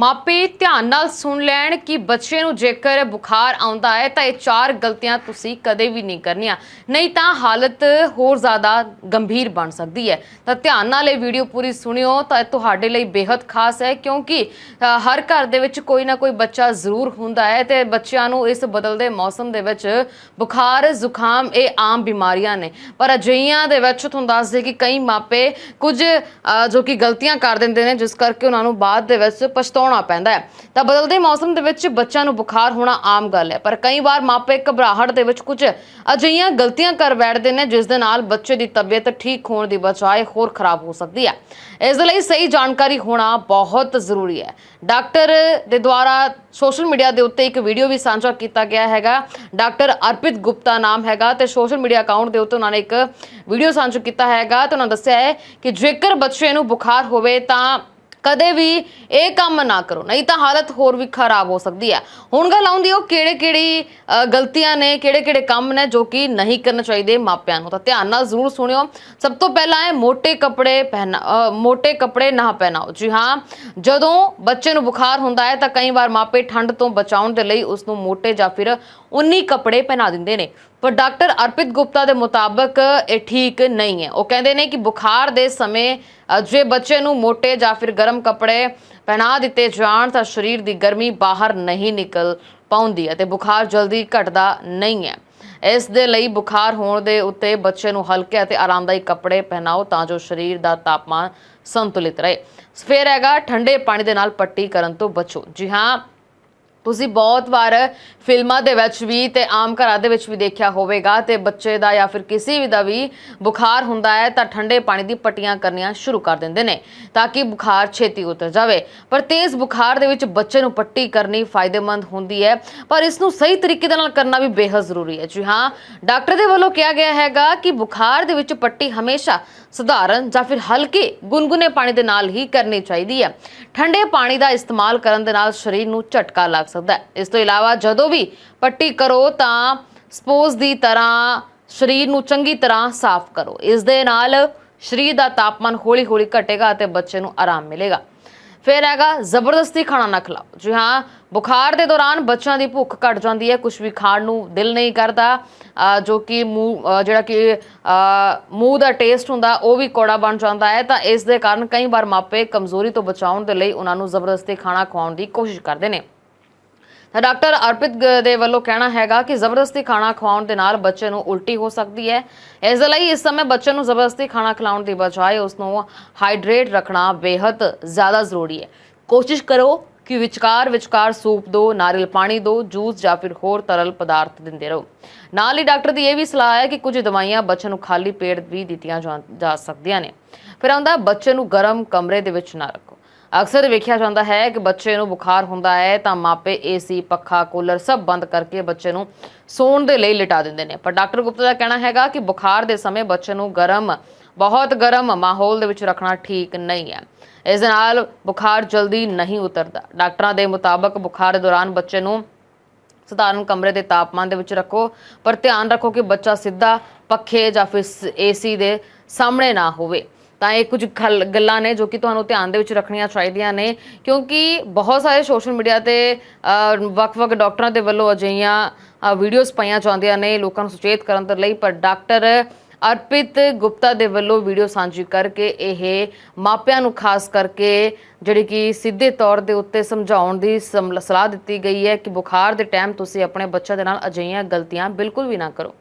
ਮਾਪੇ ਧਿਆਨ ਨਾਲ ਸੁਣ ਲੈਣ ਕਿ ਬੱਚੇ ਨੂੰ ਜੇਕਰ ਬੁਖਾਰ ਆਉਂਦਾ ਹੈ ਤਾਂ ਇਹ ਚਾਰ ਗਲਤੀਆਂ ਤੁਸੀਂ ਕਦੇ ਵੀ ਨਹੀਂ ਕਰਨੀਆਂ। ਨਹੀਂ ਤਾਂ ਹਾਲਤ ਹੋਰ ਜ਼ਿਆਦਾ ਗੰਭੀਰ ਬਣ ਸਕਦੀ ਹੈ। ਤਾਂ ਧਿਆਨ ਨਾਲ ਇਹ ਵੀਡੀਓ ਪੂਰੀ ਸੁਣਿਓ ਤਾਂ ਤੁਹਾਡੇ ਲਈ ਬੇहद ਖਾਸ ਹੈ ਕਿਉਂਕਿ ਹਰ ਘਰ ਦੇ ਵਿੱਚ ਕੋਈ ਨਾ ਕੋਈ ਬੱਚਾ ਜ਼ਰੂਰ ਹੁੰਦਾ ਹੈ ਤੇ ਬੱਚਿਆਂ ਨੂੰ ਇਸ ਬਦਲਦੇ ਮੌਸਮ ਦੇ ਵਿੱਚ ਬੁਖਾਰ, ਜ਼ੁਕਾਮ ਇਹ ਆਮ ਬਿਮਾਰੀਆਂ ਨੇ। ਪਰ ਅਜਿਹੀਆਂ ਦੇ ਵਿੱਚ ਤੁਹਾਨੂੰ ਦੱਸਦੇ ਕਿ ਕਈ ਮਾਪੇ ਕੁਝ ਜੋ ਕਿ ਗਲਤੀਆਂ ਕਰ ਦਿੰਦੇ ਨੇ, ਜਿਸ ਕਰਕੇ ਉਹਨਾਂ ਨੂੰ ਬਾਅਦ ਦੇ ਵਿੱਚ ਪਛਤਾਉਣ ਪੈਂਦਾ ਹੈ। ਤਾਂ ਬਦਲਦੇ ਮੌਸਮ ਦੇ ਵਿੱਚ ਬੱਚਿਆਂ ਨੂੰ ਬੁਖਾਰ ਹੋਣਾ ਆਮ ਗੱਲ ਹੈ। ਪਰ ਕਈ ਵਾਰ ਮਾਪੇ ਘਬਰਾਹਟ ਦੇ ਵਿੱਚ ਕੁਝ ਅਜਿਹੀਆਂ ਗਲਤੀਆਂ ਕਰ ਬੈਠਦੇ ਨੇ, ਜਿਸ ਦੇ ਨਾਲ ਬੱਚੇ ਦੀ ਤਬੀਅਤ ਠੀਕ ਹੋਣ ਦੀ ਬਜਾਏ ਹੋਰ ਖਰਾਬ ਹੋ ਸਕਦੀ ਹੈ। ਇਸ ਦੇ ਲਈ ਸਹੀ ਜਾਣਕਾਰੀ ਹੋਣਾ ਬਹੁਤ ਜ਼ਰੂਰੀ ਹੈ। ਡਾਕਟਰ ਦੇ ਦੁਆਰਾ ਸੋਸ਼ਲ ਮੀਡੀਆ ਦੇ ਉੱਤੇ ਇੱਕ ਵੀਡੀਓ ਵੀ ਸਾਂਝਾ ਕੀਤਾ ਗਿਆ ਹੈਗਾ। ਡਾਕਟਰ ਅਰਪਿਤ ਗੁਪਤਾ ਨਾਮ ਹੈਗਾ ਤੇ ਸੋਸ਼ਲ ਮੀਡੀਆ ਅਕਾਊਂਟ ਦੇ ਉੱਤੇ ਉਹਨਾਂ ਨੇ ਇੱਕ ਵੀਡੀਓ ਸਾਂਝਾ ਕੀਤਾ ਹੈਗਾ ਤੇ ਉਹਨਾਂ ਦੱਸਿਆ ਹੈ ਕਿ ਜੇਕਰ ਬੱਚੇ ਨੂੰ ਬੁਖਾਰ ਹੋਵੇ ਤਾਂ ਕਦੇ ਵੀ ਇਹ ਕੰਮ ਨਾ ਕਰੋ, ਨਹੀਂ ਤਾਂ ਹਾਲਤ ਹੋਰ ਵੀ ਖਰਾਬ ਹੋ ਸਕਦੀ ਹੈ। ਹੁਣ ਗੱਲ ਆਉਂਦੀ ਉਹ ਕਿਹੜੇ-ਕਿਹੜੀ ਗਲਤੀਆਂ ਨੇ, ਕਿਹੜੇ-ਕਿਹੜੇ ਕੰਮ ਨੇ ਜੋ ਕਿ ਨਹੀਂ ਕਰਨਾ ਚਾਹੀਦੇ ਮਾਪਿਆਂ ਨੂੰ। ਤਾਂ ਧਿਆਨ ਨਾਲ ਜ਼ਰੂਰ ਸੁਣਿਓ। ਸਭ ਤੋਂ ਪਹਿਲਾਂ ਹੈ ਮੋٹے ਕੱਪੜੇ ਪਹਿਨਾ ਮੋٹے ਕੱਪੜੇ ਨਾ ਪਹਿਨਾਓ। ਜੀ ਹਾਂ, ਜਦੋਂ ਬੱਚੇ ਨੂੰ ਬੁਖਾਰ ਹੁੰਦਾ ਹੈ ਤਾਂ ਕਈ ਵਾਰ ਮਾਪੇ ਠੰਡ ਤੋਂ ਬਚਾਉਣ ਦੇ ਲਈ ਉਸ ਨੂੰ ਮੋٹے ਜਾਂ ਫਿਰ ਉਨੀ ਕੱਪੜੇ ਪਹਿਨਾ ਦਿੰਦੇ ਨੇ। ਪਰ ਡਾਕਟਰ ਅਰਪਿਤ ਗੁਪਤਾ ਦੇ ਮੁਤਾਬਕ ਇਹ ਠੀਕ ਨਹੀਂ ਹੈ। ਉਹ ਕਹਿੰਦੇ ਨੇ ਕਿ ਬੁਖਾਰ ਦੇ ਸਮੇਂ ਜੇ ਬੱਚੇ ਨੂੰ ਮੋٹے ਜਾਂ ਫਿਰ ਗਰਮ ਕੱਪੜੇ ਪਹਿਨਾ ਦਿੱਤੇ ਜਾਣ ਤਾਂ ਸਰੀਰ ਦੀ ਗਰਮੀ ਬਾਹਰ ਨਹੀਂ ਨਿਕਲ ਪਾਉਂਦੀ ਅਤੇ ਬੁਖਾਰ ਜਲਦੀ ਘਟਦਾ ਨਹੀਂ ਹੈ। ਇਸ ਦੇ ਲਈ ਬੁਖਾਰ ਹੋਣ ਦੇ ਉੱਤੇ ਬੱਚੇ ਨੂੰ ਹਲਕੇ ਅਤੇ ਆਰਾਮਦਾਇਕ ਕੱਪੜੇ ਪਹਿਨਾਓ ਤਾਂ ਜੋ ਸਰੀਰ ਦਾ ਤਾਪਮਾਨ ਸੰਤੁਲਿਤ ਰਹੇ। ਫਿਰ ਹੈਗਾ, ਠੰਡੇ ਪਾਣੀ ਦੇ ਨਾਲ ਪੱਟੀ ਕਰਨ ਤੋਂ ਬਚੋ। ਜੀ ਹਾਂ ਤੁਸੀਂ ਬਹੁਤ ਵਾਰ ਫਿਲਮਾਂ ਦੇ ਵਿੱਚ ਵੀ ਤੇ ਆਮ ਘਰਾਂ ਦੇ ਵਿੱਚ ਵੀ ਦੇਖਿਆ ਹੋਵੇਗਾ ਤੇ ਬੱਚੇ ਦਾ ਜਾਂ ਫਿਰ ਕਿਸੇ ਵੀ ਦਾ ਵੀ ਬੁਖਾਰ ਹੁੰਦਾ ਹੈ ਤਾਂ ਠੰਡੇ ਪਾਣੀ ਦੀ ਪੱਟੀਆਂ ਕਰਨੀਆਂ ਸ਼ੁਰੂ ਕਰ ਦਿੰਦੇ ਨੇ ਤਾਂ ਕਿ ਬੁਖਾਰ ਛੇਤੀ ਉਤਰ ਜਾਵੇ। ਪਰ ਤੇਜ਼ ਬੁਖਾਰ ਦੇ ਵਿੱਚ ਬੱਚੇ ਨੂੰ ਪੱਟੀ ਕਰਨੀ ਫਾਇਦੇਮੰਦ ਹੁੰਦੀ ਹੈ, ਪਰ ਇਸ ਨੂੰ ਸਹੀ ਤਰੀਕੇ ਦੇ ਨਾਲ ਕਰਨਾ ਵੀ ਬੇਹੱਦ ਜ਼ਰੂਰੀ ਹੈ। ਜੀ ਹਾਂ, ਡਾਕਟਰ ਦੇ ਵੱਲੋਂ ਕਿਹਾ ਗਿਆ ਹੈਗਾ ਕਿ ਬੁਖਾਰ ਦੇ ਵਿੱਚ ਪੱਟੀ ਹਮੇਸ਼ਾ ਸਧਾਰਨ ਜਾਂ ਫਿਰ ਹਲਕੇ ਗੁਨਗੁਨੇ ਪਾਣੀ ਦੇ ਨਾਲ ਹੀ ਕਰਨੀ ਚਾਹੀਦੀ ਹੈ। ਠੰਡੇ ਪਾਣੀ ਦਾ ਇਸਤੇਮਾਲ ਕਰਨ ਦੇ ਨਾਲ ਸਰੀਰ ਨੂੰ ਝਟਕਾ ਲੱਗ ਸਕਦਾ ਹੈ। ਇਸ ਤੋਂ ਇਲਾਵਾ ਜਦੋਂ ਵੀ ਪੱਟੀ ਕਰੋ ਤਾਂ ਸਪੋਜ਼ ਦੀ ਤਰ੍ਹਾਂ ਸਰੀਰ ਨੂੰ ਚੰਗੀ ਤਰ੍ਹਾਂ ਸਾਫ਼ ਕਰੋ। ਇਸ ਦੇ ਨਾਲ ਸਰੀਰ ਦਾ ਤਾਪਮਾਨ ਹੌਲੀ-ਹੌਲੀ ਘਟੇਗਾ ਅਤੇ ਬੱਚੇ ਨੂੰ ਆਰਾਮ ਮਿਲੇਗਾ। ਫਿਰ ਹੈਗਾ ਜ਼ਬਰਦਸਤੀ ਖਾਣਾ ਨਾ ਖਿਲਾਓ। ਜੀ ਹਾਂ, ਬੁਖਾਰ ਦੇ ਦੌਰਾਨ ਬੱਚਿਆਂ ਦੀ ਭੁੱਖ ਘਟ ਜਾਂਦੀ ਹੈ ਕੁਝ ਵੀ ਖਾਣ ਨੂੰ ਦਿਲ ਨਹੀਂ ਕਰਦਾ। ਜੋ ਕਿ ਮੂੰਹ ਜਿਹੜਾ ਕਿ ਮੂੰਹ ਦਾ ਟੇਸਟ ਹੁੰਦਾ, ਉਹ ਵੀ ਕੌੜਾ ਬਣ ਜਾਂਦਾ ਹੈ। ਤਾਂ ਇਸ ਦੇ ਕਾਰਨ ਕਈ ਵਾਰ ਮਾਪੇ ਕਮਜ਼ੋਰੀ ਤੋਂ ਬਚਾਉਣ ਦੇ ਲਈ ਉਹਨਾਂ ਨੂੰ ਜ਼ਬਰਦਸਤੀ ਖਾਣਾ ਖਵਾਉਣ ਦੀ ਕੋਸ਼ਿਸ਼ ਕਰਦੇ ਨੇ। ਤਾਂ ਡਾਕਟਰ ਅਰਪਿਤ ਗ- ਦੇ ਵੱਲੋਂ ਕਹਿਣਾ ਹੈਗਾ ਕਿ ਜ਼ਬਰਦਸਤੀ ਖਾਣਾ ਖਵਾਉਣ ਦੇ ਨਾਲ ਬੱਚੇ ਨੂੰ ਉਲਟੀ ਹੋ ਸਕਦੀ ਹੈ। ਇਸ ਦੇ ਲਈ ਇਸ ਸਮੇਂ ਬੱਚੇ ਨੂੰ ਜ਼ਬਰਦਸਤੀ ਖਾਣਾ ਖਿਲਾਉਣ ਦੀ ਬਜਾਏ ਉਸ ਨੂੰ ਹਾਈਡਰੇਟ ਰੱਖਣਾ ਬੇहद ਜ਼ਿਆਦਾ ਜ਼ਰੂਰੀ ਹੈ। ਕੋਸ਼ਿਸ਼ ਕਰੋ ਕਿ ਵਿਚਕਾਰ ਵਿਚਕਾਰ ਸੂਪ ਦਿਓ ਨਾਰੀਅਲ ਪਾਣੀ ਦਿਓ ਜੂਸ ਜਾਂ ਫਿਰ ਹੋਰ ਤਰਲ ਪਦਾਰਥ ਦਿੰਦੇ ਰਹੋ। ਨਾਲ ਹੀ ਡਾਕਟਰ ਦੀ ਇਹ ਵੀ ਸਲਾਹ ਹੈ ਕਿ ਕੁਝ ਦਵਾਈਆਂ ਬੱਚੇ ਨੂੰ ਖਾਲੀ ਪੇਟ ਵੀ ਦਿੱਤੀਆਂ ਜਾ- ਜਾ ਸਕਦੀਆਂ ਨੇ। ਫਿਰ ਆਉਂਦਾ ਬੱਚੇ ਨੂੰ ਗਰਮ ਕਮਰੇ ਦੇ ਵਿੱਚ ਨਾ ਰੱਖੋ। ਅਕਸਰ ਵੇਖਿਆ ਜਾਂਦਾ ਹੈ ਕਿ ਬੱਚੇ ਨੂੰ ਬੁਖਾਰ ਹੁੰਦਾ ਹੈ ਤਾਂ ਮਾਪੇ ਏਸੀ ਪੱਖਾ, ਕੂਲਰ ਸਭ ਬੰਦ ਕਰਕੇ ਬੱਚੇ ਨੂੰ ਸੌਣ ਦੇ ਲਈ ਲਿਟਾ ਦਿੰਦੇ ਨੇ। ਪਰ ਡਾਕਟਰ ਗੁਪਤਾ ਦਾ ਕਹਿਣਾ ਹੈਗਾ ਕਿ ਬੁਖਾਰ ਦੇ ਸਮੇਂ ਬੱਚੇ ਨੂੰ ਗਰਮ, ਬਹੁਤ ਗਰਮ ਮਾਹੌਲ ਦੇ ਵਿੱਚ ਰੱਖਣਾ ਠੀਕ ਨਹੀਂ ਹੈ। ਇਸ ਦੇ ਨਾਲ ਬੁਖਾਰ ਜਲਦੀ ਨਹੀਂ ਉਤਰਦਾ। ਡਾਕਟਰਾਂ ਦੇ ਮੁਤਾਬਕ ਬੁਖਾਰ ਦੌਰਾਨ ਬੱਚੇ ਨੂੰ ਸਧਾਰਨ ਕਮਰੇ ਦੇ ਤਾਪਮਾਨ ਦੇ ਵਿੱਚ ਰੱਖੋ, ਪਰ ਧਿਆਨ ਰੱਖੋ ਕਿ ਬੱਚਾ ਸਿੱਧਾ ਪੱਖੇ ਜਾਂ ਫਿਰ ਏਸੀ ਦੇ ਸਾਹਮਣੇ ਨਾ ਹੋਵੇ। ਤਾਂ ਇਹ ਕੁਝ ਖਲ- ਗੱਲਾਂ ਨੇ ਜੋ ਕਿ ਤੁਹਾਨੂੰ ਧਿਆਨ ਦੇ ਵਿੱਚ ਰੱਖਣੀਆਂ ਚਾਹੀਦੀਆਂ ਨੇ, ਕਿਉਂਕਿ ਬਹੁਤ ਸਾਰੇ ਸੋਸ਼ਲ ਮੀਡੀਆ ਤੇ ਵੱਖ-ਵੱਖ ਡਾਕਟਰਾਂ ਦੇ ਵੱਲੋਂ ਅਜਿਹੀਆਂ ਵੀਡੀਓਜ਼ ਪਾਈਆਂ ਜਾਂਦੀਆਂ ਨੇ, ਲੋਕਾਂ ਨੂੰ ਸੁਚੇਤ ਕਰਨ ਦੇ ਲਈ, ਪਰ ਡਾਕਟਰ ਅਰਪਿਤ ਗੁਪਤਾ ਦੇ ਵੱਲੋਂ ਵੀਡੀਓ ਸਾਂਝੀ ਕਰਕੇ ਇਹ ਮਾਪਿਆਂ ਨੂੰ ਖਾਸ ਕਰਕੇ ਜਿਹੜੀ ਕਿ ਸਿੱਧੇ ਤੌਰ ਦੇ ਉੱਤੇ ਸਮਝਾਉਣ ਦੀ ਸਮ- ਸਲਾਹ ਦਿੱਤੀ ਗਈ ਹੈ ਕਿ ਬੁਖਾਰ ਦੇ ਟਾਈਮ ਤੁਸੀਂ ਆਪਣੇ ਬੱਚੇ ਦੇ ਨਾਲ ਅਜਿਹੀਆਂ ਗਲਤੀਆਂ ਬਿਲਕੁਲ ਵੀ ਨਾ ਕਰੋ।